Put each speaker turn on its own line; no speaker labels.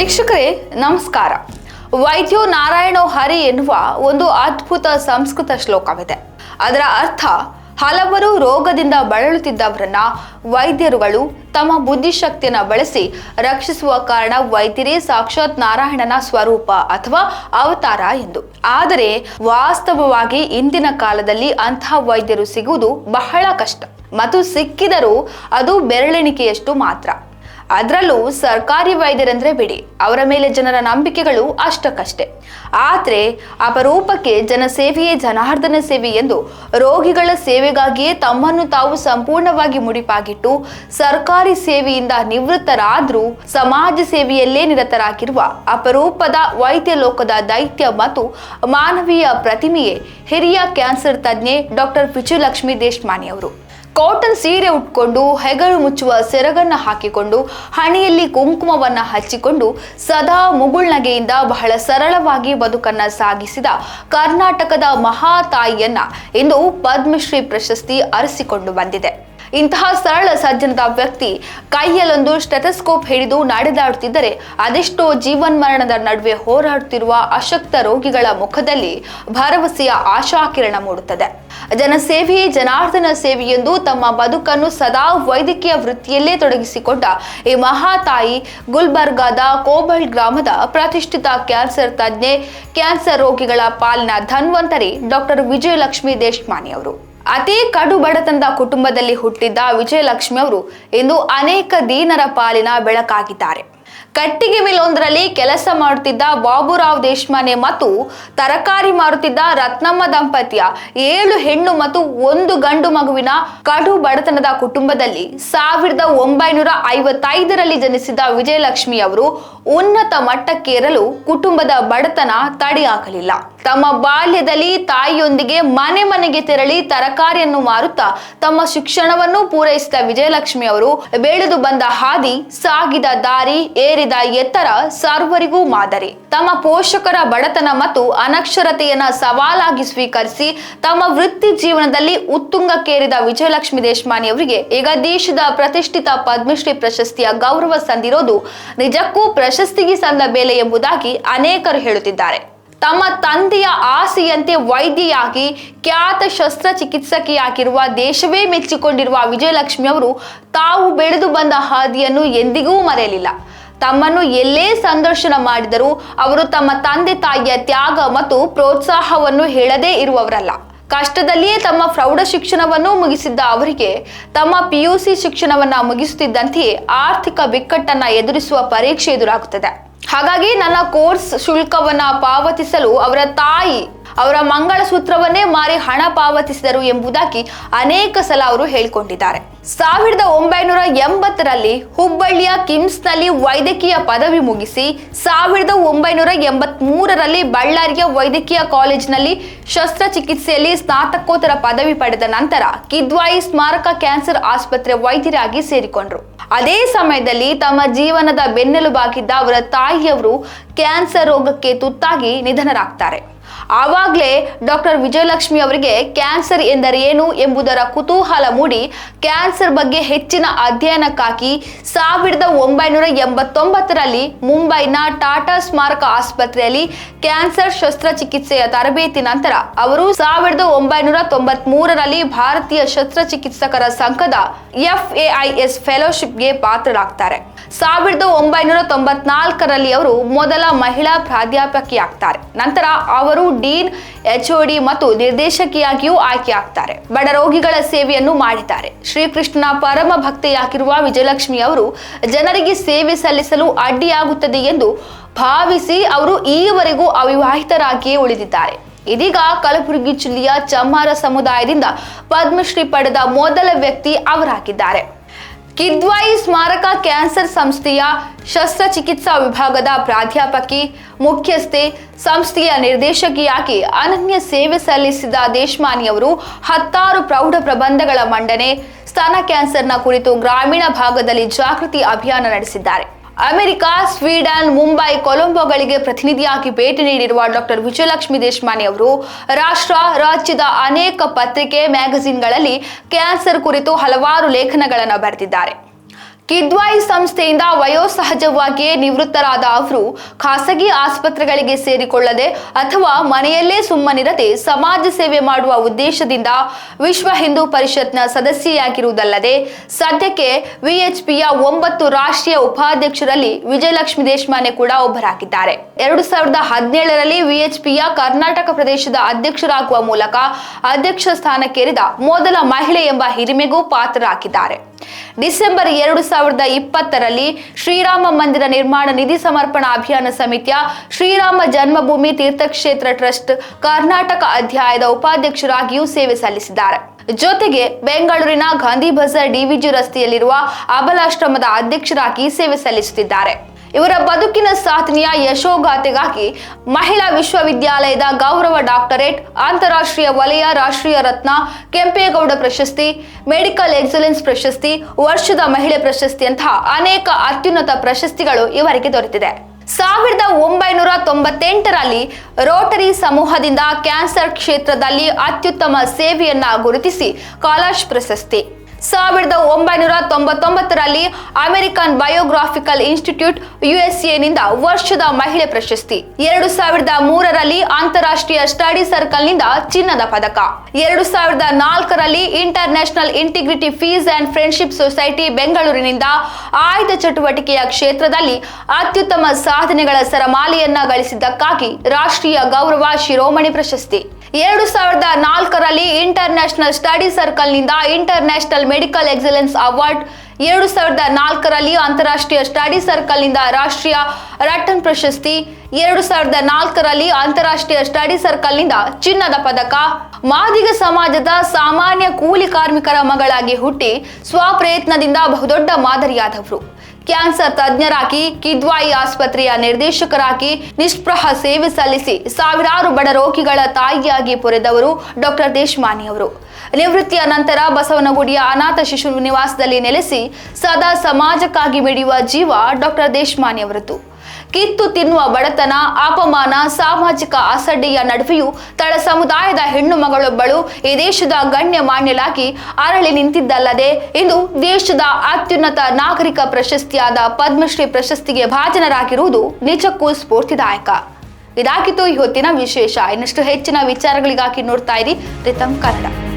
ವೀಕ್ಷಕರೇ, ನಮಸ್ಕಾರ. ವೈದ್ಯೋ ನಾರಾಯಣೋ ಹರಿ ಎನ್ನುವ ಒಂದು ಅದ್ಭುತ ಸಂಸ್ಕೃತ ಶ್ಲೋಕವಿದೆ. ಅದರ ಅರ್ಥ, ಹಲವರು ರೋಗದಿಂದ ಬಳಲುತ್ತಿದ್ದವರನ್ನ ವೈದ್ಯರುಗಳು ತಮ್ಮ ಬುದ್ಧಿಶಕ್ತಿಯನ್ನ ಬಳಸಿ ರಕ್ಷಿಸುವ ಕಾರಣ ವೈದ್ಯರೇ ಸಾಕ್ಷಾತ್ ನಾರಾಯಣನ ಸ್ವರೂಪ ಅಥವಾ ಅವತಾರ ಎಂದು. ಆದರೆ, ವಾಸ್ತವವಾಗಿ ಇಂದಿನ ಕಾಲದಲ್ಲಿ ಅಂತಹ ವೈದ್ಯರು ಸಿಗುವುದು ಬಹಳ ಕಷ್ಟ. ಮತ್ತು ಸಿಕ್ಕಿದರೂ ಅದು ಬೆರಳೆಣಿಕೆಯಷ್ಟು ಮಾತ್ರ. ಅದರಲ್ಲೂ ಸರ್ಕಾರಿ ವೈದ್ಯರಂದ್ರೆ ಬಿಡಿ, ಅವರ ಮೇಲೆ ಜನರ ನಂಬಿಕೆಗಳು ಅಷ್ಟಕ್ಕಷ್ಟೆ. ಆದರೆ ಅಪರೂಪಕ್ಕೆ ಜನಸೇವೆಯೇ ಜನಾರ್ದನ ಸೇವೆ ಎಂದು ರೋಗಿಗಳ ಸೇವೆಗಾಗಿಯೇ ತಮ್ಮನ್ನು ತಾವು ಸಂಪೂರ್ಣವಾಗಿ ಮುಡಿಪಾಗಿಟ್ಟು ಸರ್ಕಾರಿ ಸೇವೆಯಿಂದ ನಿವೃತ್ತರಾದರೂ ಸಮಾಜ ಸೇವೆಯಲ್ಲೇ ನಿರತರಾಗಿರುವ ಅಪರೂಪದ ವೈದ್ಯ ಲೋಕದ ದೈತ್ಯ ಮತ್ತು ಮಾನವೀಯ ಪ್ರತಿಮೆಯೇ ಹಿರಿಯ ಕ್ಯಾನ್ಸರ್ ತಜ್ಞೆ ಡಾಕ್ಟರ್ ಪಿಚುಲಕ್ಷ್ಮಿ ದೇಶಮಾನಿ ಅವರು ಕಾಟನ್ ಸೀರೆ ಉಟ್ಕೊಂಡು ಹೆಗಲು ಮುಚ್ಚುವ ಸೆರಗನ್ನ ಹಾಕಿಕೊಂಡು ಹಣೆಯಲ್ಲಿ ಕುಂಕುಮವನ್ನ ಹಚ್ಚಿಕೊಂಡು ಸದಾ ಮುಗುಳ್ನಗೆಯಿಂದ ಬಹಳ ಸರಳವಾಗಿ ಬದುಕನ್ನ ಸಾಗಿಸಿದ ಕರ್ನಾಟಕದ ಮಹಾತಾಯಿಯನ್ನ ಇಂದು ಪದ್ಮಶ್ರೀ ಪ್ರಶಸ್ತಿ ಅರಸಿಕೊಂಡು ಬಂದಿದೆ. ಇಂತಹ ಸರಳ ಸಜ್ಜನದ ವ್ಯಕ್ತಿ ಕೈಯಲ್ಲೊಂದು ಸ್ಟೆಥಸ್ಕೋಪ್ ಹಿಡಿದು ನಡೆದಾಡುತ್ತಿದ್ದರೆ ಅದೆಷ್ಟೋ ಜೀವನ್ಮರಣದ ನಡುವೆ ಹೋರಾಡುತ್ತಿರುವ ಅಶಕ್ತ ರೋಗಿಗಳ ಮುಖದಲ್ಲಿ ಭರವಸೆಯ ಆಶಾಕಿರಣ ಮೂಡುತ್ತದೆ. ಜನಸೇವೆಯೇ ಜನಾರ್ದನ ಸೇವೆ ಎಂದು ತಮ್ಮ ಬದುಕನ್ನು ಸದಾ ವೈದ್ಯಕೀಯ ವೃತ್ತಿಯಲ್ಲೇ ತೊಡಗಿಸಿಕೊಂಡ ಈ ಮಹಾತಾಯಿ ಗುಲ್ಬರ್ಗಾದ ಕೋಬಲ್ ಗ್ರಾಮದ ಪ್ರತಿಷ್ಠಿತ ಕ್ಯಾನ್ಸರ್ ತಜ್ಞೆ, ಕ್ಯಾನ್ಸರ್ ರೋಗಿಗಳ ಪಾಲಿನ ಧನ್ವಂತರಿ ಡಾಕ್ಟರ್ ವಿಜಯಲಕ್ಷ್ಮಿ ದೇಶಮಾನಿ ಅವರು. ಅತಿ ಕಡು ಬಡತನದ ಕುಟುಂಬದಲ್ಲಿ ಹುಟ್ಟಿದ್ದ ವಿಜಯಲಕ್ಷ್ಮಿ ಅವರು ಇಂದು ಅನೇಕ ದೀನರ ಪಾಲಿನ ಬೆಳಕಾಗಿದ್ದಾರೆ. ಕಟ್ಟಿಗೆ ಮಿಲೊಂದರಲ್ಲಿ ಕೆಲಸ ಮಾಡುತ್ತಿದ್ದ ಬಾಬುರಾವ್ ದೇಶ್ಮನೆ ಮತ್ತು ತರಕಾರಿ ಮಾರುತ್ತಿದ್ದ ರತ್ನಮ್ಮ ದಂಪತಿಯ ಏಳು ಹೆಣ್ಣು ಮತ್ತು ಒಂದು ಗಂಡು ಮಗುವಿನ ಕಡು ಬಡತನದ ಕುಟುಂಬದಲ್ಲಿ ಸಾವಿರದ ಒಂಬೈನೂರ ಐವತ್ತೈದರಲ್ಲಿ ಜನಿಸಿದ ವಿಜಯಲಕ್ಷ್ಮಿ ಅವರು ಉನ್ನತ ಮಟ್ಟಕ್ಕೇರಲು ಕುಟುಂಬದ ಬಡತನ ತಡೆಯಾಗಲಿಲ್ಲ. ತಮ್ಮ ಬಾಲ್ಯದಲ್ಲಿ ತಾಯಿಯೊಂದಿಗೆ ಮನೆ ಮನೆಗೆ ತೆರಳಿ ತರಕಾರಿಯನ್ನು ಮಾರುತ್ತಾ ತಮ್ಮ ಶಿಕ್ಷಣವನ್ನು ಪೂರೈಸಿದ ವಿಜಯಲಕ್ಷ್ಮಿ ಅವರು, ಬೆಳೆದು ಬಂದ ಹಾದಿ, ಸಾಗಿದ ದಾರಿ, ಏರಿದ ಎತ್ತರ ಸರ್ವರಿಗೂ ಮಾದರಿ. ತಮ್ಮ ಪೋಷಕರ ಬಡತನ ಮತ್ತು ಅನಕ್ಷರತೆಯನ್ನ ಸವಾಲಾಗಿ ಸ್ವೀಕರಿಸಿ ತಮ್ಮ ವೃತ್ತಿ ಜೀವನದಲ್ಲಿ ಉತ್ತುಂಗಕ್ಕೇರಿದ ವಿಜಯಲಕ್ಷ್ಮಿ ದೇಶಮಾನಿ ಅವರಿಗೆ ಈಗ ದೇಶದ ಪ್ರತಿಷ್ಠಿತ ಪದ್ಮಶ್ರೀ ಪ್ರಶಸ್ತಿಯ ಗೌರವ ಸಂದಿರೋದು ನಿಜಕ್ಕೂ ಪ್ರಶಸ್ತಿಗೆ ಸಂದ ಬೆಲೆ ಎಂಬುದಾಗಿ ಅನೇಕರು ಹೇಳುತ್ತಿದ್ದಾರೆ. ತಮ್ಮ ತಂದೆಯ ಆಸೆಯಂತೆ ವೈದ್ಯೆಯಾಗಿ ಖ್ಯಾತ ಶಸ್ತ್ರಚಿಕಿತ್ಸಕಿಯಾಗಿರುವ ದೇಶವೇ ಮೆಚ್ಚಿಕೊಂಡಿರುವ ವಿಜಯಲಕ್ಷ್ಮಿ ಅವರು ತಾವು ಬೆಳೆದು ಬಂದ ಹಾದಿಯನ್ನು ಎಂದಿಗೂ ಮರೆಯಲಿಲ್ಲ. ತಮ್ಮನ್ನು ಎಲ್ಲೇ ಸಂದರ್ಶನ ಮಾಡಿದರೂ ಅವರು ತಮ್ಮ ತಂದೆ ತಾಯಿಯ ತ್ಯಾಗ ಮತ್ತು ಪ್ರೋತ್ಸಾಹವನ್ನು ಹೇಳದೇ ಇರುವವರಲ್ಲ. ಕಷ್ಟದಲ್ಲಿಯೇ ತಮ್ಮ ಪ್ರೌಢ ಶಿಕ್ಷಣವನ್ನು ಮುಗಿಸಿದ್ದ ಅವರಿಗೆ, ತಮ್ಮ ಪಿಯುಸಿ ಶಿಕ್ಷಣವನ್ನು ಮುಗಿಸುತ್ತಿದ್ದಂತೆಯೇ ಆರ್ಥಿಕ ಬಿಕ್ಕಟ್ಟನ್ನು ಎದುರಿಸುವ ಪರೀಕ್ಷೆ ಎದುರಾಗುತ್ತದೆ. ಹಾಗಾಗಿ ನನ್ನ ಕೋರ್ಸ್ ಶುಲ್ಕವನ್ನು ಪಾವತಿಸಲು ಅವರ ತಾಯಿ ಅವರ ಮಂಗಳಸೂತ್ರವನ್ನೇ ಮಾರಿ ಹಣ ಪಾವತಿಸಿದರು ಎಂಬುದಾಗಿ ಅನೇಕ ಸಲ ಅವರು ಹೇಳಿಕೊಂಡಿದ್ದಾರೆ. ಸಾವಿರದ ಒಂಬೈನೂರ ಎಂಬತ್ತರಲ್ಲಿ ಹುಬ್ಬಳ್ಳಿಯ ಕಿಮ್ಸ್ನಲ್ಲಿ ವೈದ್ಯಕೀಯ ಪದವಿ ಮುಗಿಸಿ, ಸಾವಿರದ ಒಂಬೈನೂರ ಎಂಬತ್ ಮೂರರಲ್ಲಿ ಬಳ್ಳಾರಿಯ ವೈದ್ಯಕೀಯ ಕಾಲೇಜಿನಲ್ಲಿ ಶಸ್ತ್ರಚಿಕಿತ್ಸೆಯಲ್ಲಿ ಸ್ನಾತಕೋತ್ತರ ಪದವಿ ಪಡೆದ ನಂತರ ಕಿದ್ವಾಯಿ ಸ್ಮಾರಕ ಕ್ಯಾನ್ಸರ್ ಆಸ್ಪತ್ರೆ ವೈದ್ಯರಾಗಿ ಸೇರಿಕೊಂಡರು. ಅದೇ ಸಮಯದಲ್ಲಿ ತಮ್ಮ ಜೀವನದ ಬೆನ್ನೆಲುಬಾಗಿದ್ದ ಅವರ ತಾಯಿಯವರು ಕ್ಯಾನ್ಸರ್ ರೋಗಕ್ಕೆ ತುತ್ತಾಗಿ ನಿಧನರಾಗ್ತಾರೆ. ಆವಾಗಲೇ ಡಾಕ್ಟರ್ ವಿಜಯಲಕ್ಷ್ಮಿ ಅವರಿಗೆ ಕ್ಯಾನ್ಸರ್ ಎಂದರೇನು ಎಂಬುದರ ಕುತೂಹಲ ಮೂಡಿ ಕ್ಯಾನ್ಸರ್ ಬಗ್ಗೆ ಹೆಚ್ಚಿನ ಅಧ್ಯಯನಕ್ಕಾಗಿ ಸಾವಿರದ ಒಂಬೈನೂರ ಎಂಬತ್ತೊಂಬತ್ತರಲ್ಲಿ ಮುಂಬೈನ ಟಾಟಾ ಸ್ಮಾರಕ ಆಸ್ಪತ್ರೆಯಲ್ಲಿ ಕ್ಯಾನ್ಸರ್ ಶಸ್ತ್ರಚಿಕಿತ್ಸೆಯ ತರಬೇತಿ ನಂತರ ಅವರು ಸಾವಿರದ ಒಂಬೈನೂರ ತೊಂಬತ್ ಮೂರರಲ್ಲಿ ಭಾರತೀಯ ಶಸ್ತ್ರಚಿಕಿತ್ಸಕರ ಸಂಘದ ಎಫ್ಎಐಎಸ್ ಫೆಲೋಶಿಪ್ಗೆ ಪಾತ್ರರಾಗ್ತಾರೆ. ಸಾವಿರದ ಒಂಬೈನೂರ ತೊಂಬತ್ನಾಲ್ಕರಲ್ಲಿ ಅವರು ಮೊದಲ ಮಹಿಳಾ ಪ್ರಾಧ್ಯಾಪಕಿಯಾಗ್ತಾರೆ. ನಂತರ ಅವರು ಡೀನ್ ಎಚ್ಒಡಿ ಮತ್ತು ನಿರ್ದೇಶಕಿಯಾಗಿಯೂ ಆಯ್ಕೆಯಾಗ್ತಾರೆ. ಬಡ ರೋಗಿಗಳ ಸೇವೆಯನ್ನು ಮಾಡಿದ್ದಾರೆ. ಶ್ರೀಕೃಷ್ಣನ ಪರಮ ಭಕ್ತೆಯಾಗಿರುವ ವಿಜಯಲಕ್ಷ್ಮಿ ಅವರು ಜನರಿಗೆ ಸೇವೆ ಸಲ್ಲಿಸಲು ಅಡ್ಡಿಯಾಗುತ್ತದೆ ಎಂದು ಭಾವಿಸಿ ಅವರು ಈವರೆಗೂ ಅವಿವಾಹಿತರಾಗಿಯೇ ಉಳಿದಿದ್ದಾರೆ. ಇದೀಗ ಕಲಬುರಗಿ ಜಿಲ್ಲೆಯ ಚಮ್ಮಾರ ಸಮುದಾಯದಿಂದ ಪದ್ಮಶ್ರೀ ಪಡೆದ ಮೊದಲ ವ್ಯಕ್ತಿ ಅವರಾಗಿದ್ದಾರೆ. ಕಿದ್ವಾಯಿ ಸ್ಮಾರಕ ಕ್ಯಾನ್ಸರ್ ಸಂಸ್ಥೆಯ ಶಸ್ತ್ರಚಿಕಿತ್ಸಾ ವಿಭಾಗದ ಪ್ರಾಧ್ಯಾಪಕಿ, ಮುಖ್ಯಸ್ಥೆ, ಸಂಸ್ಥೆಯ ನಿರ್ದೇಶಕಿಯಾಗಿ ಅನನ್ಯ ಸೇವೆ ಸಲ್ಲಿಸಿದ ದೇಶಮಾನಿ ಅವರು ಹತ್ತಾರು ಪ್ರೌಢ ಪ್ರಬಂಧಗಳ ಮಂಡನೆ, ಸ್ತನ ಕ್ಯಾನ್ಸರ್ನ ಕುರಿತು ಗ್ರಾಮೀಣ ಭಾಗದಲ್ಲಿ ಜಾಗೃತಿ ಅಭಿಯಾನ ನಡೆಸಿದ್ದಾರೆ. ಅಮೆರಿಕ, ಸ್ವೀಡನ್, ಮುಂಬೈ, ಕೊಲಂಬೋಗಳಿಗೆ ಪ್ರತಿನಿಧಿಯಾಗಿ ಭೇಟಿ ನೀಡಿರುವ ಡಾಕ್ಟರ್ ವಿಜಯಲಕ್ಷ್ಮಿ ದೇಶಮಾನಿ ಅವರು, ರಾಷ್ಟ್ರ, ರಾಜ್ಯದ ಅನೇಕ ಪತ್ರಿಕೆ, ಮ್ಯಾಗಝಿನ್ಗಳಲ್ಲಿ ಕ್ಯಾನ್ಸರ್ ಕುರಿತು ಹಲವಾರು ಲೇಖನಗಳನ್ನು ಬರೆದಿದ್ದಾರೆ. ಕಿದ್ವಾಯಿ ಸಂಸ್ಥೆಯಿಂದ ವಯೋಸಹಜವಾಗಿಯೇ ನಿವೃತ್ತರಾದ ಅವರು ಖಾಸಗಿ ಆಸ್ಪತ್ರೆಗಳಿಗೆ ಸೇರಿಕೊಳ್ಳದೆ ಅಥವಾ ಮನೆಯಲ್ಲೇ ಸುಮ್ಮನಿರದೆ ಸಮಾಜ ಸೇವೆ ಮಾಡುವ ಉದ್ದೇಶದಿಂದ ವಿಶ್ವ ಹಿಂದೂ ಪರಿಷತ್ನ ಸದಸ್ಯೆಯಾಗಿರುವುದಲ್ಲದೆ, ಸದ್ಯಕ್ಕೆ ವಿಎಚ್ಪಿಯ ಒಂಬತ್ತು ರಾಷ್ಟ್ರೀಯ ಉಪಾಧ್ಯಕ್ಷರಲ್ಲಿ ವಿಜಯಲಕ್ಷ್ಮಿ ದೇಶಮಾನೆ ಕೂಡ ಒಬ್ಬರಾಗಿದ್ದಾರೆ. ಎರಡು ಸಾವಿರದ ಹದಿನೇಳರಲ್ಲಿ ವಿಎಚ್ಪಿಯ ಕರ್ನಾಟಕ ಪ್ರದೇಶದ ಅಧ್ಯಕ್ಷರಾಗುವ ಮೂಲಕ ಅಧ್ಯಕ್ಷ ಸ್ಥಾನಕ್ಕೇರಿದ ಮೊದಲ ಮಹಿಳೆ ಎಂಬ ಹಿರಿಮೆಗೂ ಪಾತ್ರರಾಗಿದ್ದಾರೆ. ಡಿಸೆಂಬರ್ ಎರಡು ಸಾವಿರದ ಇಪ್ಪತ್ತರಲ್ಲಿ ಶ್ರೀರಾಮ ಮಂದಿರ ನಿರ್ಮಾಣ ನಿಧಿ ಸಮರ್ಪಣಾ ಅಭಿಯಾನ ಸಮಿತಿಯ ಶ್ರೀರಾಮ ಜನ್ಮಭೂಮಿ ತೀರ್ಥಕ್ಷೇತ್ರ ಟ್ರಸ್ಟ್ ಕರ್ನಾಟಕ ಅಧ್ಯಾಯದ ಉಪಾಧ್ಯಕ್ಷರಾಗಿಯೂ ಸೇವೆ ಸಲ್ಲಿಸಿದ್ದಾರೆ. ಜೊತೆಗೆ ಬೆಂಗಳೂರಿನ ಗಾಂಧಿ ಬಜಾರ್ ಡಿವಿಜಿ ರಸ್ತೆಯಲ್ಲಿರುವ ಅಬಲಾಶ್ರಮದ ಅಧ್ಯಕ್ಷರಾಗಿ ಸೇವೆ ಸಲ್ಲಿಸುತ್ತಿದ್ದಾರೆ. ಇವರ ಬದುಕಿನ ಸಾಧನೆಯ ಯಶೋಗಾಥೆಗಾಗಿ ಮಹಿಳಾ ವಿಶ್ವವಿದ್ಯಾಲಯದ ಗೌರವ ಡಾಕ್ಟರೇಟ್, ಅಂತಾರಾಷ್ಟ್ರೀಯ ವಲಯ ರಾಷ್ಟ್ರೀಯ ರತ್ನ, ಕೆಂಪೇಗೌಡ ಪ್ರಶಸ್ತಿ, ಮೆಡಿಕಲ್ ಎಕ್ಸಲೆನ್ಸ್ ಪ್ರಶಸ್ತಿ, ವರ್ಷದ ಮಹಿಳೆ ಪ್ರಶಸ್ತಿಯಂತಹ ಅನೇಕ ಅತ್ಯುನ್ನತ ಪ್ರಶಸ್ತಿಗಳು ಇವರಿಗೆ ದೊರೆತಿದೆ. ಸಾವಿರದ ಒಂಬೈನೂರ ತೊಂಬತ್ತೆಂಟರಲ್ಲಿ ರೋಟರಿ ಸಮೂಹದಿಂದ ಕ್ಯಾನ್ಸರ್ ಕ್ಷೇತ್ರದಲ್ಲಿ ಅತ್ಯುತ್ತಮ ಸೇವೆಯನ್ನ ಗುರುತಿಸಿ ಕಾಲಾಶ್ ಪ್ರಶಸ್ತಿ. ಸಾವಿರದ ಒಂಬೈನೂರ ತೊಂಬತ್ತೊಂಬತ್ತರಲ್ಲಿ ಅಮೆರಿಕನ್ ಬಯೋಗ್ರಾಫಿಕಲ್ ಇನ್ಸ್ಟಿಟ್ಯೂಟ್ ಯುಎಸ್ಎನಿಂದ ವರ್ಷದ ಮಹಿಳೆ ಪ್ರಶಸ್ತಿ. ಎರಡು ಸಾವಿರದ ಮೂರರಲ್ಲಿ ಅಂತಾರಾಷ್ಟ್ರೀಯ ಸ್ಟಡಿ ಸರ್ಕಲ್ನಿಂದ ಚಿನ್ನದ ಪದಕ. ಎರಡು ಸಾವಿರದ ನಾಲ್ಕರಲ್ಲಿ international integrity peace and friendship society ಬೆಂಗಳೂರಿನಿಂದ ಆಯ್ದ ಚಟುವಟಿಕೆಯ ಕ್ಷೇತ್ರದಲ್ಲಿ ಅತ್ಯುತ್ತಮ ಸಾಧನೆಗಳ ಸರಮಾಲೆಯನ್ನ ಗಳಿಸಿದ್ದಕ್ಕಾಗಿ ರಾಷ್ಟ್ರೀಯ ಗೌರವ ಶಿರೋಮಣಿ ಪ್ರಶಸ್ತಿ. ಎರಡು ಸಾವಿರದ ನಾಲ್ಕರಲ್ಲಿ ಇಂಟರ್ ನ್ಯಾಷನಲ್ ಸ್ಟಡಿ ಸರ್ಕಲ್ನಿಂದ international medical excellence award, ಎರಡು ಸಾವಿರದ ನಾಲ್ಕರಲ್ಲಿ ಅಂತಾರಾಷ್ಟ್ರೀಯ ಸ್ಟಡಿ ಸರ್ಕಲ್ನಿಂದ ರಾಷ್ಟ್ರೀಯ ರಟನ್ ಪ್ರಶಸ್ತಿ, ಎರಡು ಸಾವಿರದ ನಾಲ್ಕರಲ್ಲಿ ಅಂತಾರಾಷ್ಟ್ರೀಯ ಸ್ಟಡಿ ಸರ್ಕಲ್ನಿಂದ ಚಿನ್ನದ ಪದಕ. ಮಾದಿಗ ಸಮಾಜದ ಸಾಮಾನ್ಯ ಕೂಲಿ ಕಾರ್ಮಿಕರ ಮಗಳಾಗಿ ಹುಟ್ಟಿ, ಸ್ವಪ್ರಯತ್ನದಿಂದ ಬಹುದೊಡ್ಡ ಮಾದರಿಯಾದವರು. ಕ್ಯಾನ್ಸರ್ ತಜ್ಞರಾಗಿ ಕಿದ್ವಾಯಿ ಆಸ್ಪತ್ರೆಯ ನಿರ್ದೇಶಕರಾಗಿ ನಿಷ್ಪ್ರಹ ಸೇವೆ ಸಲ್ಲಿಸಿ ಸಾವಿರಾರು ಬಡ ರೋಗಿಗಳ ತಾಯಿಯಾಗಿ ಪೊರೆದವರು ಡಾಕ್ಟರ್ ದೇಶಮಾನಿ ಅವರು ನಿವೃತ್ತಿಯ ನಂತರ ಬಸವನಗುಡಿಯ ಅನಾಥ ಶಿಶು ನಿವಾಸದಲ್ಲಿ ನೆಲೆಸಿ ಸದಾ ಸಮಾಜಕ್ಕಾಗಿ ಮಿಡಿಯುವ ಜೀವ ಡಾಕ್ಟರ್ ದೇಶಮಾನಿ ಅವರದ್ದು ಕಿತ್ತು ತಿನ್ನುವ ಬಡತನ, ಅಪಮಾನ, ಸಾಮಾಜಿಕ ಅಸಡ್ಡೆಯ ನಡುವೆಯೂ ತಳ ಸಮುದಾಯದ ಹೆಣ್ಣು ಮಗಳೊಬ್ಬಳು ಈ ದೇಶದ ಗಣ್ಯ ಮಾನ್ಯಲಾಗಿ ಅರಳಿ ನಿಂತಿದ್ದಲ್ಲದೆ ಇಂದು ದೇಶದ ಅತ್ಯುನ್ನತ ನಾಗರಿಕ ಪ್ರಶಸ್ತಿಯಾದ ಪದ್ಮಶ್ರೀ ಪ್ರಶಸ್ತಿಗೆ ಭಾಜನರಾಗಿರುವುದು ನಿಜಕ್ಕೂ ಸ್ಫೂರ್ತಿದಾಯಕ. ಇದಾಗಿತ್ತು ಇವತ್ತಿನ ವಿಶೇಷ. ಇನ್ನಷ್ಟು ಹೆಚ್ಚಿನ ವಿಚಾರಗಳಿಗಾಗಿ ನೋಡ್ತಾ ಇರಿ, ರಿತಂ ಕನ್ನಡ.